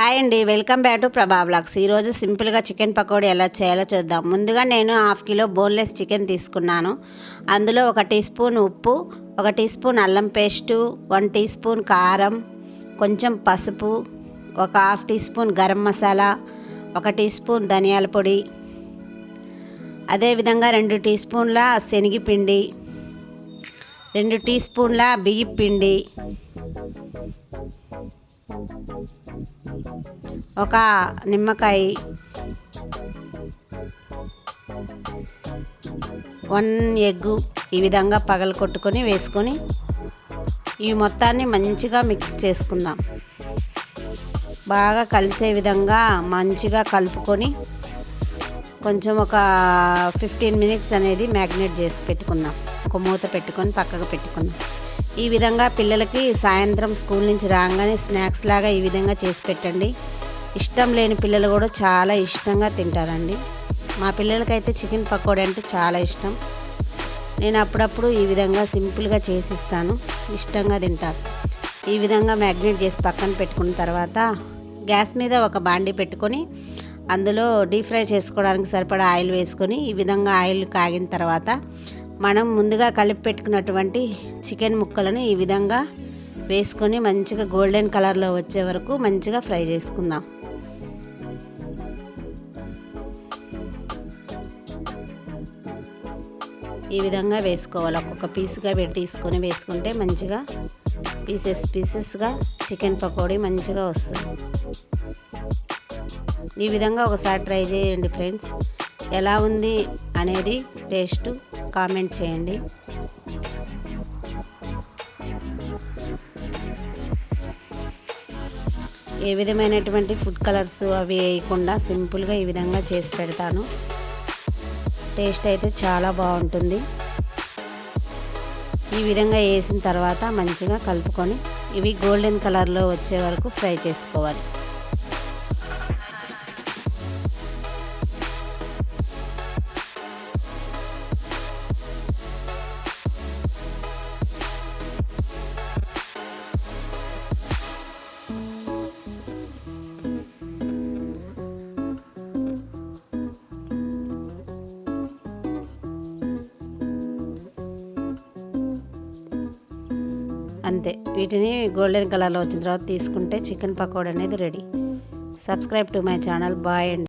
Hi అండి welcome back to Prabha blogs ఈరోజు సింపుల్గా చికెన్ పకోడీ ఎలా చేయాలో చూద్దాం. ముందుగా నేను హాఫ్ కిలో బోన్లెస్ చికెన్ తీసుకున్నాను. అందులో ఒక టీ స్పూన్ ఉప్పు ఒక టీ స్పూన్ అల్లం పేస్టు వన్ టీ స్పూన్ కారం కొంచెం పసుపు ఒక half tea spoon garam masala ఒక టీ స్పూన్ ధనియాల పొడి అదేవిధంగా రెండు టీ స్పూన్ల శనగపిండి రెండు టీ స్పూన్ల బియ్య పిండి ఒక నిమ్మకాయ. వన్ ఎగ్గు ఈ విధంగా పగలు కొట్టుకొని వేసుకొని ఈ మొత్తాన్ని మంచిగా మిక్స్ చేసుకుందాం. బాగా కలిసే విధంగా మంచిగా కలుపుకొని కొంచెం ఒక ఫిఫ్టీన్ మినిట్స్ అనేది మ్యాగ్నేట్ చేసి పెట్టుకుందాం. ఒక మూత పెట్టుకొని పక్కకు పెట్టుకుందాం. ఈ విధంగా పిల్లలకి సాయంత్రం స్కూల్ నుంచి రాగానే స్నాక్స్ లాగా ఈ విధంగా చేసి పెట్టండి. ఇష్టం లేని పిల్లలు కూడా చాలా ఇష్టంగా తింటారండి. మా పిల్లలకైతే చికెన్ పకోడీ అంటే చాలా ఇష్టం. నేను అప్పుడప్పుడు ఈ విధంగా సింపుల్గా చేసిస్తాను ఇష్టంగా తింటారు. ఈ విధంగా మ్యాగ్నేట్ చేసి పక్కన పెట్టుకున్న తర్వాత గ్యాస్ మీద ఒక బాండి పెట్టుకొని అందులో డీప్ ఫ్రై చేసుకోవడానికి సరిపడా ఆయిల్ వేసుకొని ఈ విధంగా ఆయిల్ కాగిన తర్వాత మనం ముందుగా కలిపి పెట్టుకున్నటువంటి చికెన్ ముక్కలను ఈ విధంగా వేసుకొని మంచిగా గోల్డెన్ కలర్లో వచ్చే వరకు మంచిగా ఫ్రై చేసుకుందాం. ఈ విధంగా వేసుకోవాలి. ఒక్కొక్క పీస్గా పెట్టి తీసుకొని వేసుకుంటే మంచిగా పీసెస్ పీసెస్గా చికెన్ పకోడీ మంచిగా వస్తుంది. ఈ విధంగా ఒకసారి ట్రై చేయండి ఫ్రెండ్స్. ఎలా ఉంది అనేది టేస్ట్ కామెంట్ చేయండి. ఏ విధమైనటువంటి ఫుడ్ కలర్స్ అవి వేయకుండా సింపుల్గా ఈ విధంగా చేసి పెడతాను. టేస్ట్ అయితే చాలా బాగుంటుంది. ఈ విధంగా వేసిన తర్వాత మంచిగా కలుపుకొని ఇవి గోల్డెన్ కలర్లో వచ్చే వరకు ఫ్రై చేసుకోవాలి. అంతే. వీటిని గోల్డెన్ కలర్లో వచ్చిన తర్వాత తీసుకుంటే చికెన్ పకోడీ అనేది ready subscribe to my channel bye and